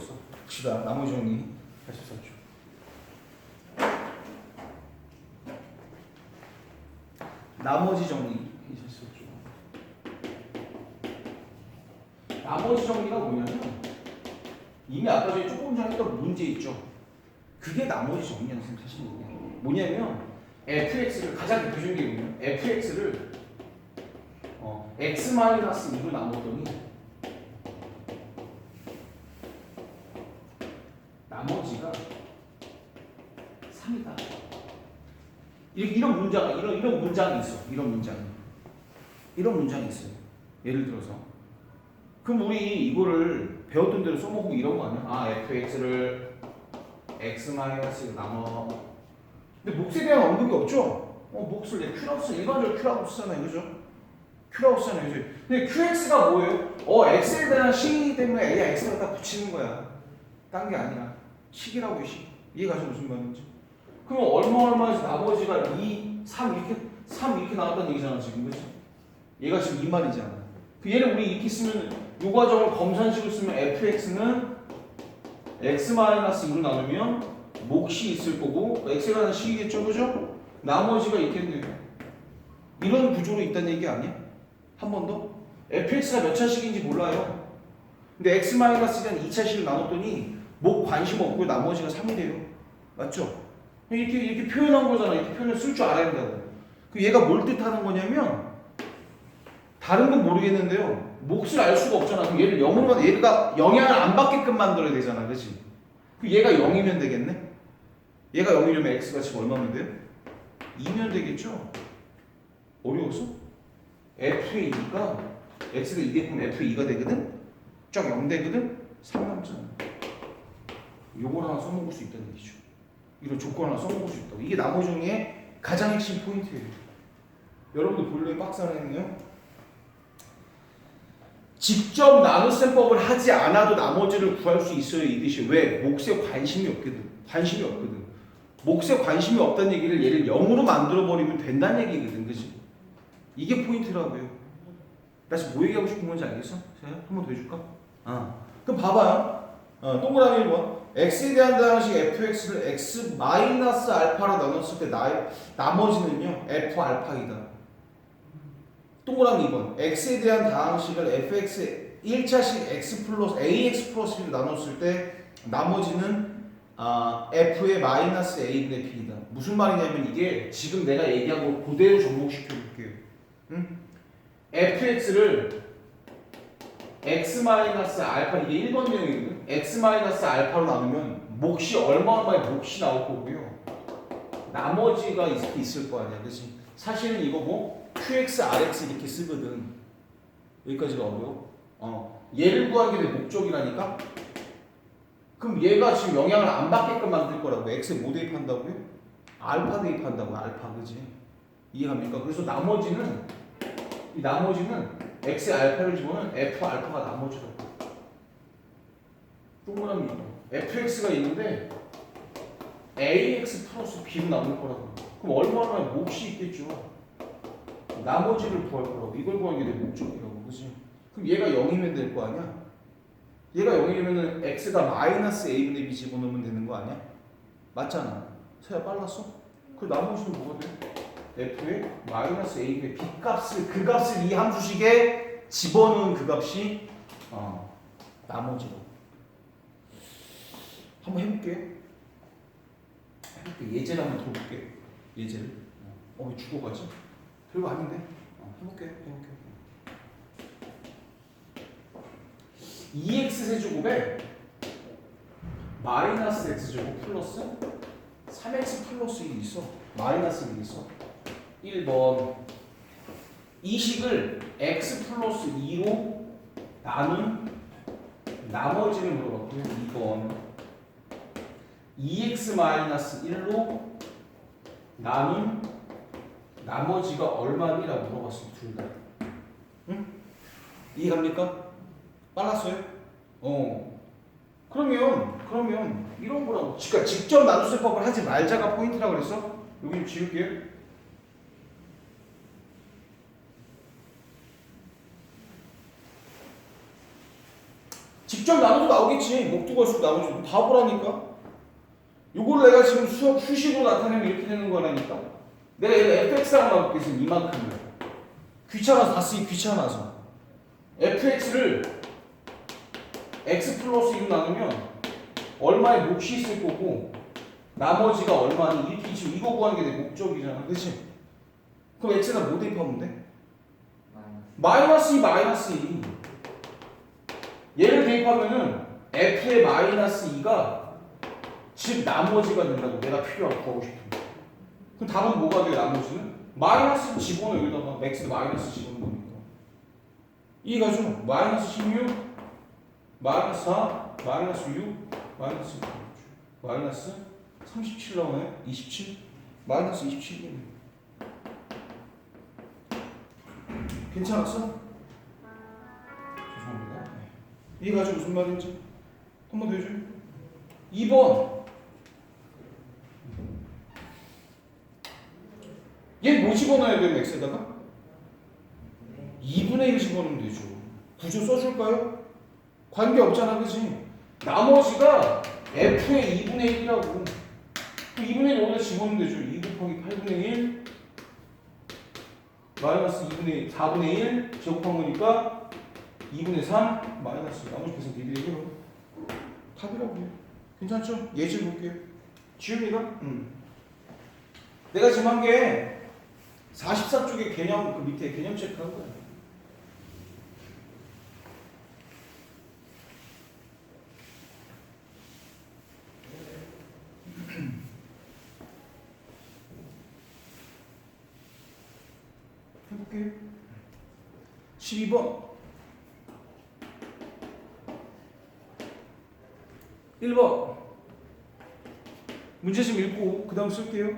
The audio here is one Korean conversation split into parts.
없어. 봅시다. 나머지 정리 84쪽. 나머지 정리 84쪽. 나머지 정리가 뭐냐면 이미 아까 전에 조금 전에 했던 문제 있죠. 그게 나머지 정리라는 셈 사실 뭐냐면 fx를 가장 대표적인 게 뭐냐면 fx를 어, x 마이너스 2로 나눴더니 나머지가 3이다. 이런, 문장, 이런, 이런 문장이 있어. 이런 문장. 이런 문장이 있어요. 예를 들어서. 그럼 우리 이거를 배웠던 대로 써먹고 이런 거 아니야? 아, fx를 x 마이너스 나눠. 근데 몫에 대한 언급이 없죠? 어, 몫을 내 Q라고 써. 일반적으로 Q라고 쓰잖아요. 그죠? Q라고 쓰잖아요. 그죠? 근데 QX가 뭐예요? 어, X에 대한 식이기 때문에 A야 X를 다 붙이는 거야. 딴 게 아니라. 식이라고 식. 이해가죠? 무슨 말인지? 그럼 얼마 얼마에서 나머지가 2, 3 이렇게 3 이렇게 나왔다는 얘기잖아 지금 그치? 얘가 지금 이 말이잖아 그 얘를 우리 이렇게 쓰면 요 과정을 검산식으로 쓰면 fx는 x-2로 나누면 몫이 있을 거고 x라는 식이겠죠 그죠? 나머지가 있겠네요 이런 구조로 있다는 얘기 아니야? 한 번 더? fx가 몇 차식인지 몰라요 근데 x-는 2차식을 나눴더니 목 관심 없고 나머지가 3이 돼요 맞죠? 이렇게 이렇게 표현한 거잖아. 이렇게 표현을 쓸 줄 알아야 된다고. 그 얘가 뭘 뜻하는 거냐면 다른 건 모르겠는데요. 몫을 알 수가 없잖아. 그럼 얘를 0으로 얘가 영향을 안 받게끔 만들어야 되잖아. 그렇지? 그 얘가 0이면 되겠네. 얘가 0이려면 x가 지금 얼마면 돼요? 2면 되겠죠? 어려웠어? f의 2가 x가 2개면 f의 2가 되거든? 쫙 0 되거든? 3 남잖아. 요걸 하나 써먹을 수 있다는 얘기죠. 이런 조건 하나 써먹을 수 있다고. 이게 나머지 중에 가장 핵심 포인트예요. 여러분들 본래 박스 안에 있네요. 직접 나눗셈법을 하지 않아도 나머지를 구할 수 있어요. 이 뜻이 왜? 몫에 관심이 없거든. 관심이 없거든. 몫에 관심이 없다는 얘기를 얘를 0으로 만들어 버리면 된다는 얘기거든. 그지? 이게 포인트라고요. 나 지금 뭐 얘기하고 싶은 건지 알겠어? 제가 한번 더 해줄까? 아. 그럼 봐봐요. 어, 동그라미 1번. X에 대한 다항식 fx를 x 마이너스 알파로 나눴을 때 나, 나머지는요 f 알파이다. 동그라미 2번 x에 대한 다항식을 fx 1차식 x 플러스 ax 플러스 b로 나눴을 때 나머지는 아, f의 마이너스 a분의 b이다. 무슨 말이냐면 이게 지금 내가 얘기한 거 그대로 접목시켜 볼게요. 응? fx를 x 마이너스 알파 이게 1번 내용이거든. x 마이너스 알파로 나누면 몫이 얼마 얼마의 몫이 나올 거고요. 나머지가 있, 있을 거 아니야, 그렇지? 사실은 이거 뭐 qx, rx 이렇게 쓰거든. 여기까지가 어려워. 어, 얘를 구하는 게내 목적이라니까. 그럼 얘가 지금 영향을 안 받게끔 만들 거라고. x에 뭐 대입한다고요? 알파 대입한다고. 알파, 그지? 이해갑니까? 그래서 나머지는 이 나머지는 x 알파를 집어넣으면 f 알파가 나머지라고. 동그라미 fx가 있는데 ax 플러스 b로 나올 거라고. 그럼 얼마나 몫이 있겠죠. 나머지를 구할 거라고. 이걸 구하는 게 내 목적이라고. 그지? 그럼 얘가 0이면 될 거 아니야? 얘가 0이면은 x가 마이너스 a분의 b 집어넣으면 되는 거 아니야? 맞잖아. 세야 빨랐어? 그 나머지는 뭐가 돼? F의 마이너스 a분의 b 값을 그 값을 이 함수식에 집어넣은 그 값이 어, 나머지로. 한번 해볼게. 해볼게. 예제를 한번 들어볼게. 예제를. 어, 왜 죽어가지? 별거 아닌데. 어, 해볼게. 해볼게. 2x 세제곱에 마이너스 x제곱 플러스 3x 플러스 1이 있어. 마이너스 1이 있어. 1번 이 식을 x 플러스 2로 나눈 나머지를 물어봤고요. 2번 2x 마이너스 1로 나눈 나머지가 얼마니라고 물어봤어요. 둘 다. 응? 이해갑니까? 빨랐어요? 어. 그러면 그러면 이런 거라고. 그러니까 직접 나눗셈법을 하지 말자가 포인트라고 그랬어? 여기 좀 지울게요. 직접 2점 나눠도 나오겠지. 목두고 수 나오지. 다 보라니까. 요걸 내가 지금 수학 수식으로 나타내면 이렇게 되는 거라니까. 내가 얘를 fx라고 나올겠으면 이만큼이야. 귀찮아서 다 쓰기 귀찮아서. fx를 x 플러스 2로 나누면 얼마의 몫이 있을 거고 나머지가 얼마니 이렇게 지금 이거 구하는 게 내 목적이잖아. 그치? 그럼 x에다 뭐 대입하면 돼? 마이너스 2 마이너스 2 얘를 대입하면은 f의 마이너스 2가 즉 나머지가 된다고 내가 필요하고 구하고 싶은 거 그럼 답은 뭐가 돼요 나머지는? 마이너스 집어넣어 여기다가 맥스 마이너스 집어넣는 거니까 이해가죠? 마이너스 16 마이너스 4 마이너스 6 마이너스 6 마이너스 37 나오네 27 마이너스 27이네 괜찮았어? 네. 이해가죠? 무슨 말인지? 한 번 더 해줘요. 2번. 얘뭐 집어넣어야 돼요, x에다가? 2분의 1 집어넣으면 되죠. 구조 써줄까요? 관계 없잖아, 그지? 나머지가 f의 2분의 1이라고. 그 2분의 1 여기다 집어넣으면 되죠. 2 곱하기 8분의 1 마이너스 2분의 1, 4분의 1 제곱한 거니까 2분의 3 마이너스 나머지 계산 니들이 해요. 답이라고요. 괜찮죠? 예제 볼게요. 지훈이가? 응. 내가 지금 한 게 44쪽에 개념 그 밑에 개념 체크한 거야. 해볼게요. 12번. 1번. 문제 좀 읽고 그 다음 쓸게요.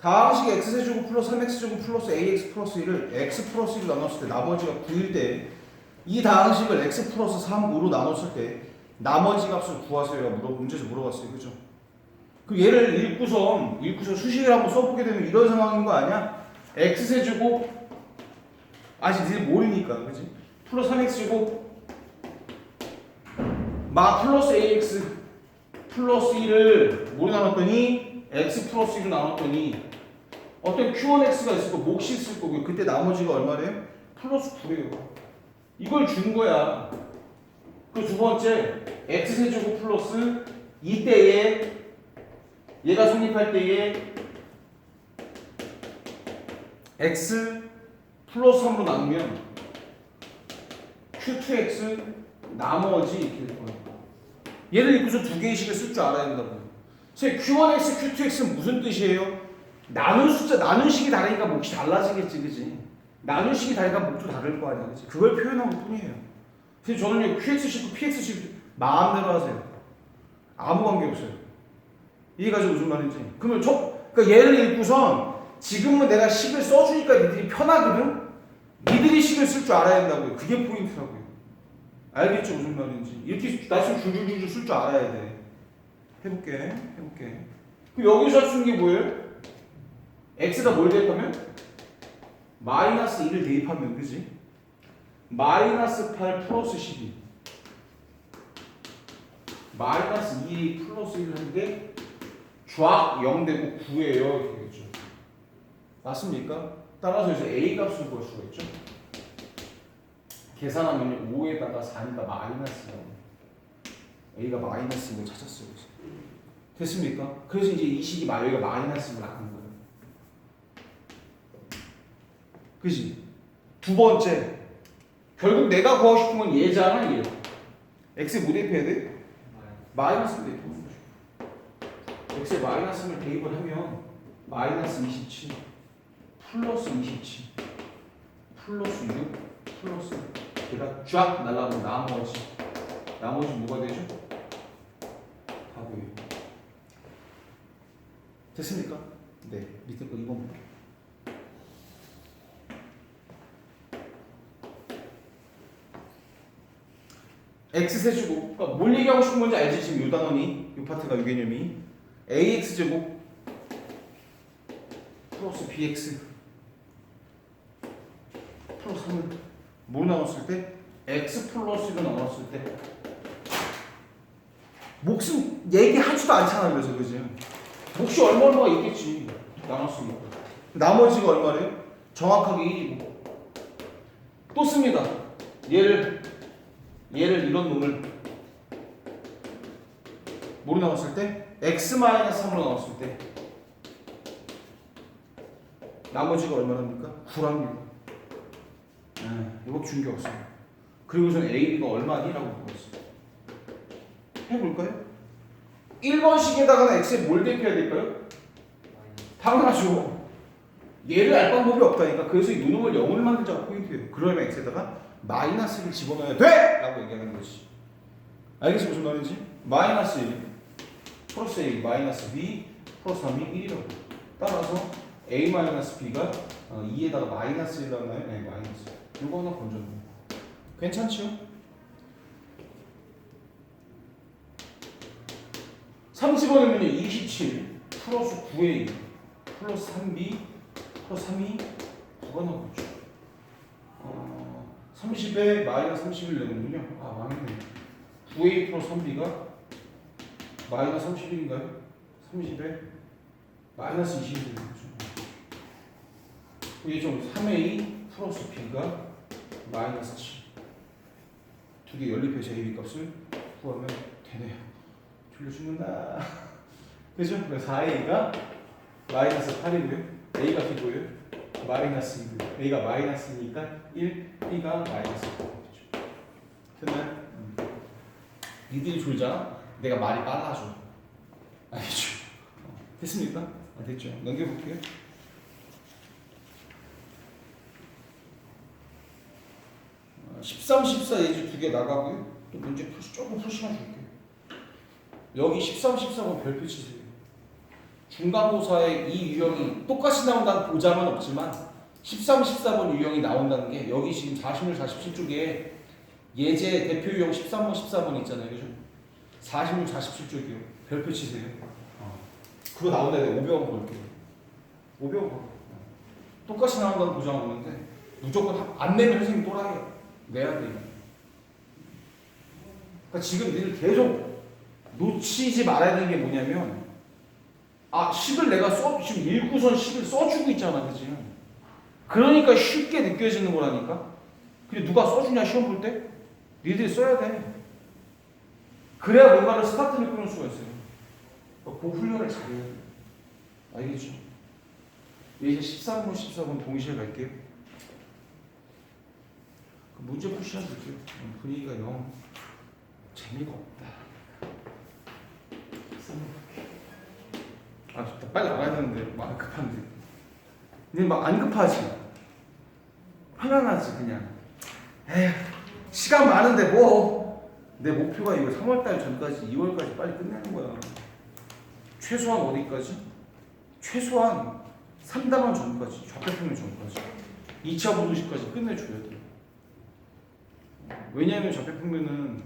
다항식 x세제곱 플러스 3x제곱 플러스 ax 플러스 1을 x 플러스 1로 나눴을 때 나머지가 9일 때 이 다항식을 x 플러스 3으로 나눴을 때 나머지 값을 구하세요가 물어 문제에서 물어봤어요. 그죠? 그 얘를 읽고선 읽고선 수식을 한번 써보게 되면 이런 상황인 거 아니야? x세제곱 아직 니들 모르니까 그지? 플러스 3x제곱 마 플러스 ax 플러스 1을 뭐로 나눴더니 x 플러스 1로 나눴더니 어떤 q1x가 있을 거고 몫이 있을 거고 그때 나머지가 얼마래요? 플러스 9래요 이걸 준 거야 그 두 번째 x세제곱 플러스 이때에 얘가 성립할 때에 x 플러스 3으로 나누면 q2x 나머지 이렇게 될 거예요. 얘를 읽고서 두 개의 식을 쓸 줄 알아야 된다고요. 선생님 q1x, q2x는 무슨 뜻이에요? 나눈 숫자, 나눈 식이 다르니까 몫이 달라지겠지, 그지? 나눈 식이 다르니까 몫도 다를 거 아니야, 그지? 그걸 표현한 것 뿐이에요. 그래서 저는 qx식, px식 마음대로 하세요. 아무 관계 없어요. 이해가죠 무슨 말인지? 그러면 저, 그러니까 얘를 읽고선 지금은 내가 식을 써주니까 니들이 편하거든? 니들이 식을 쓸 줄 알아야 된다고요. 그게 포인트라고요. 알겠죠? 무슨 말인지. 이렇게 나중에 줄줄줄줄 쓸 줄 알아야 돼. 해볼게. 해볼게. 그럼 여기서 쓴 게 뭐예요? x에다 뭘 대입하면? 마이너스 1을 대입하면 그지? 마이너스 8 플러스 12 마이너스 2 플러스 1을 하는데 좌 0되고 9예요 이렇게 되겠죠. 맞습니까? 따라서 이제 a 값을 구할 수가 있죠. 계산하면 5에다가 4니까 마이너스가 a가 마이너스인 걸 찾았어요. 됐습니까? 그래서 이제 이 식이 마- 여기가 마이너스로 나간 거예요. 그지? 두 번째 결국 내가 구하고 싶은 건 얘잖아 얘. x에 뭐 대입해야 돼? 마이너스를 대입하는 거죠. x에 마이너스를 대입을 하면 마이너스 27 플러스 27 플러스 6 플러스 얘가 쫙 날라가면 나머지 나머지 뭐가 되죠? 답이에요 됐습니까? 네 밑에 거 2번 볼게요. X세제곱 그러니까 뭘 얘기하고 싶은 건지 알지? 지금 요 단원이 요 파트가 요 개념이. Ax제곱 플러스 bx 플러스 3을 뭐 나왔을 때? x 플러스 1로 나왔을 때 몫은 얘기하지도 않잖아 그래서 그지? 몫이 얼마 얼마가 있겠지 나눴으니까 나머지가 얼마래요? 정확하게 1이고 또 씁니다 얘를 얘를 이런 놈을 뭐로 나눴을 때? x-3으로 나눴을 때 나머지가 얼마랍니까? 9랍니다 네, 이거 준게 없어요 그리고선 A, B가 얼마니라고 물어봤어요 해볼까요? 1번식에다가는 x에 뭘 대표해야 될까요? 당연하죠. 얘를 알 방법이 없다니까. 그래서 이 누놈을 0을 만들자가 포인트예요. 그러면 x에다가 마이너스를 집어넣어야 돼! 라고 얘기하는 거지. 알겠어? 무슨 말인지? 마이너스 1 플러스 a 마이너스 b 플러스 3이 1이라고. 따라서 a 마이너스 b가 2에다가 마이너스 1 나와요? 네, 마이너스. 이거 하나 거. 괜찮지요? 30원이면 27 플러스 9a 플러스 3b 플러스 3이 9가 나오죠. 어, 30에 마이너스 31 되는군요. 아 망했네. 9a 플러스 3b가 마이너스 31인가요? 30에 마이너스 20이 되는 거죠. 이게 좀 3a 플러스 b가 마이너스 7. 두 개 연립해서 a, b 값을 구하면 되네요. 졸려 죽는다. 그죠? 그래서 4a가 마이너스 8이고요. a 값이 뭐예요? 마이너스 2고요. a가 마이너스니까 1, b가 마이너스 4죠. 됐나요? 음. 니들이 졸자. 내가 말이 빨라져. 알겠죠? 어, 됐습니까? 아, 됐죠. 넘겨볼게요. 어, 13, 14 예제 두 개 나가고요. 또 문제 푸시 조금 푸시만 줄게요. 여기 13, 14번 별표 치세요. 중간고사에 이 유형이 똑같이 나온다는 보장은 없지만 13, 14번 유형이 나온다는 게 여기 지금 46, 47쪽에 예제 대표 유형 13번, 14번 있잖아요. 그죠? 46, 47쪽이요. 별표 치세요. 어. 그거 나온다 내가 500원 벌게요. 500원 벌 똑같이 나온다는 보장은 없는데 무조건 한- 안 내면 선생님 또라이 내야 돼. 그러니까 지금 니들 계속 놓치지 말아야 되는 게 뭐냐면 아 10을 내가 써 지금 1구선 10을 써주고 있잖아 그지 그러니까 쉽게 느껴지는 거라니까 근데 누가 써주냐 시험 볼 때? 니들이 써야 돼 그래야 뭔가를 스타트를 끊을 수가 있어요 그 훈련을 잘해야 돼 알겠죠? 이제 13번 14번 동시에 갈게요 그 문제 푸시해 줄게요 분위기가 영 재미가 없다. 아 좋다. 빨리 알아야 되는데 막 급한데. 근데 막 안 급하지. 편안하지 그냥. 에휴 시간 많은데 뭐. 내 목표가 이거 3월달 전까지 2월까지 빨리 끝내는 거야. 최소한 어디까지? 최소한 3단원 전까지 좌표평면 전까지. 2차 분식까지 끝내줘야 돼 왜냐하면 좌표평면은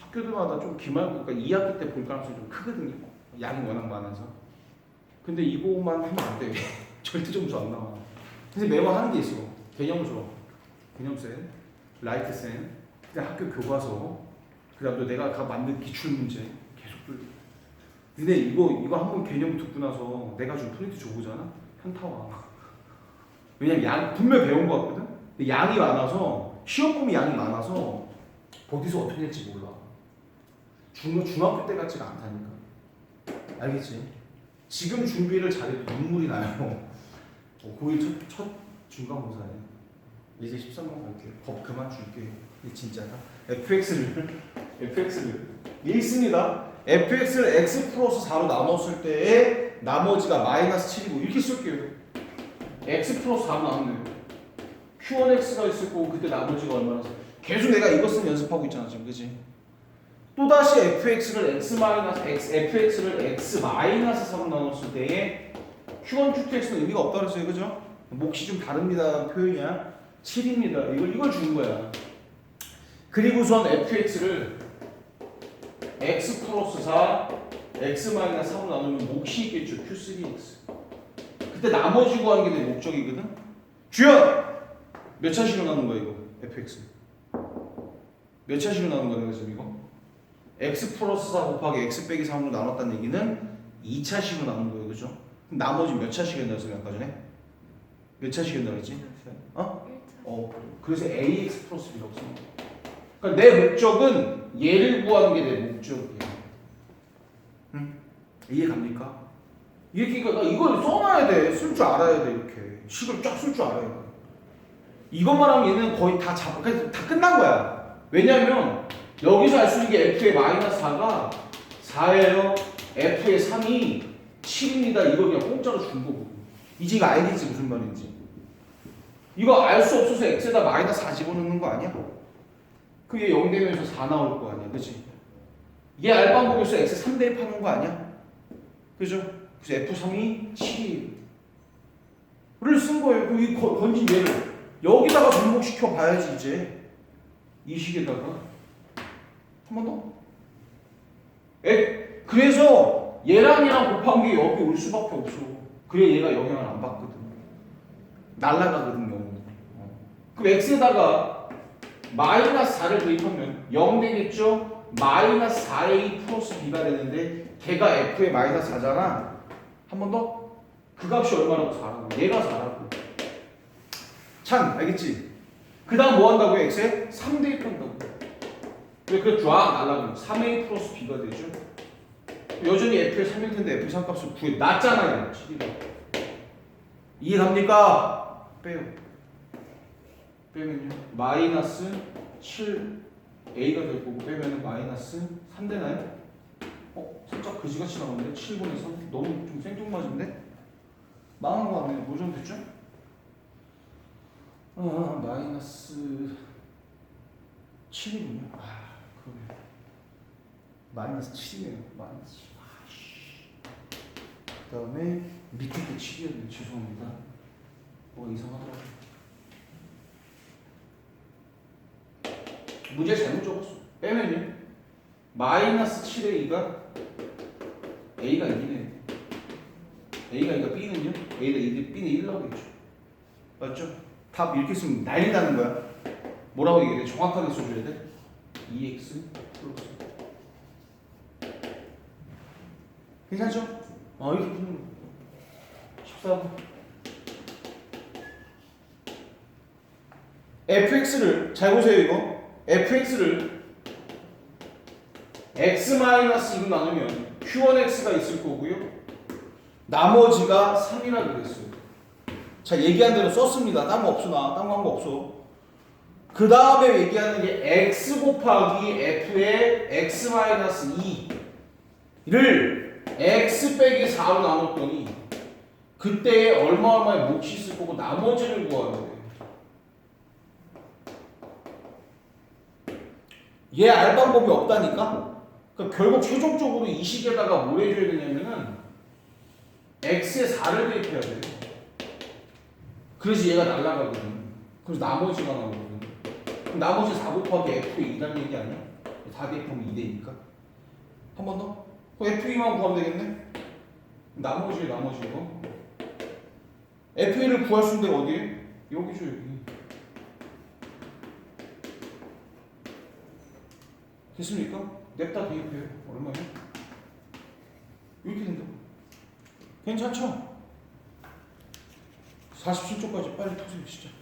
학교들마다 좀 기말 그러니까 2학기 때 볼 가능성이 좀 크거든요 양이 워낙 많아서 근데 이거만 하면 안 돼. 절대 점수 안 나와. 근데 매번 하는 게 있어. 개념 수업, 개념센, 라이트센, 그냥 학교 교과서, 그 다음 또 내가 가 만든 기출 문제 계속 풀. 근데 이거 이거 한 번 개념 듣고 나서 내가 좀 프린트 줘보잖아. 현타 와. 왜냐면 양 분명 배운 거 같거든. 근데 양이 많아서 시험 범위 양이 많아서 어디서 어떻게 될지 몰라. 중 중학교 때 같지가 않다니까. 알겠지? 지금 준비를 잘해도 눈물이 나요. 어, 고1 첫, 첫 중간고사에 이제 13번 갈게요. 법 그만 줄게요. 이게 진짜다. fx를 fx를 읽습니다. fx를 x 플러스 4로 나눴을 때의 나머지가 마이너스 7이고 이렇게 쓸게요. x 플러스 4로 나왔네요. Q1x가 있을 거고 그때 나머지가 얼마나 계속 내가 쓰는 연습하고 있잖아 지금 그지? 또다시 fx를 x 마이너스 x fx를 x 마이너스 3로 나눴을 때의 q1 qx는 의미가 없다 그랬어요 그죠? 몫이 좀 다릅니다 표현이야. 7입니다. 이걸 이걸 주는 거야. 그리고선 fx를 x 플러스 4 x 마이너스 3로 나누면 몫이 있겠죠 q3x 그때 나머지 구하는 게 내 목적이거든. 주연 몇 차식으로 나눈 거야 이거 fx 몇 차식으로 나눈 거야 지금 이거 x 플러스 4 곱하기 x 빼기 3으로 나눴다는 얘기는 2차식으로 나눈 거예요. 그죠? 나머지 몇 차식이었나 했어요, 아까 전에? 몇 차식이었나 그랬지? 어? 1차. 어. 그래서 ax 플러스 b라고 써. 그러니까 내 목적은 얘를 구하는 게 내 목적이야. 응? 이해 갑니까? 이렇게 나 이걸 써놔야 돼. 쓸 줄 알아야 돼 이렇게. 식을 쫙 쓸 줄 알아야 돼. 이것만 하면 얘는 거의 다 잡, 그러니까 다 끝난 거야. 왜냐면 여기서 알 수 있는 게 f의 마이너스 4가 4예요. f의 3이 7입니다. 이거 그냥 공짜로 준 거고. 이제 이거 알겠지 무슨 말인지. 이거 알 수 없어서 x에다 마이너스 4 집어넣는 거 아니야? 그게 0 되면서 4 나올 거 아니야. 그치? 얘알 방법에서 x 3 대입하는 거 아니야? 그죠? 그래서 f3이 7이에요. 를쓴 거예요. 그이 거- 건진 얘를 여기다가 접목시켜 봐야지 이제 이 식에다가 한 번 더. 에, 그래서 얘랑 곱한 게 여기 올 수밖에 없어. 그래 얘가 영향을 안 받거든. 날라가거든 영은. 어. 그럼 x에다가 마이너스 4를 대입하면 0 되겠죠? 마이너스 4a 플러스 b가 되는데 걔가 f의 마이너스 4잖아. 한 번 더. 그 값이 얼마라고 4라고. 얘가 4라고. 찬 알겠지? 그 다음 뭐 한다고요? x에 3 대입한다고. 왜 그래 쫙 날라가면 3a 플러스 b가 되죠? 여전히 f의 3일 텐데 f의 3값을 구해 놨잖아요. 7이가. 이해 갑니까? 빼요. 빼면요. 마이너스 7 a가 될 거고 빼면은 마이너스 3 되나요? 어? 살짝 그지같이 나오는데 7분의 3 너무 좀 생뚱맞은데? 망한 거 같네요. 뭐 정도 됐죠? 아 마이너스 7이군요. 아 그러네. 마이너스 7이네요. 마이너스 7. 아씨. 그다음에 밑에 게 7이었네요. 죄송합니다. 뭐 이상하더라고요. 문제 잘못 적었어. 빼면요. 마이너스 7의 2가 A가 2네. A가 2가 B는요? A가 2대 B는 1 나오겠죠. 맞죠? 답 이렇게 쓰면 난리 나는 거야. 뭐라고 얘기해? 정확하게 써줘야 돼. 2x 플러스. 괜찮죠? 아 이렇게 푸는 거. 14번. fx를 잘 보세요 이거. fx를 x 마이너스 2로 나누면 q1x가 있을 거고요. 나머지가 3이라 그랬어요. 자 얘기한 대로 썼습니다. 딴 거 없어 나. 딴 거 한 거 없어. 그 다음에 얘기하는 게 x 곱하기 f의 x 마이너스 2를 x 빼기 4로 나눴더니 그때 얼마 얼마의 몫이 있을 거고 나머지를 구하는 거예요. 얘알 방법이 없다니까? 그러니까 결국 최종적으로 이 식에다가 뭘 해줘야 되냐면은 x에 4를 대입해야 돼. 그래서 얘가 날라가거든. 그래서 나머지가 나오거든. 그럼 나머지 4 곱하기 F의 2라는 얘기 아니야? 4 대입하면 2대니까. 한 번 더? 그럼 F2만 구하면 되겠네? 나머지 나머지 이거. F1을 구할 수 있는 데가 어디에? 여기죠 여기. 됐습니까? 냅다 대입해요. 얼마예요? 이렇게 된다고. 괜찮죠? 47초까지 빨리 푸세요 진짜.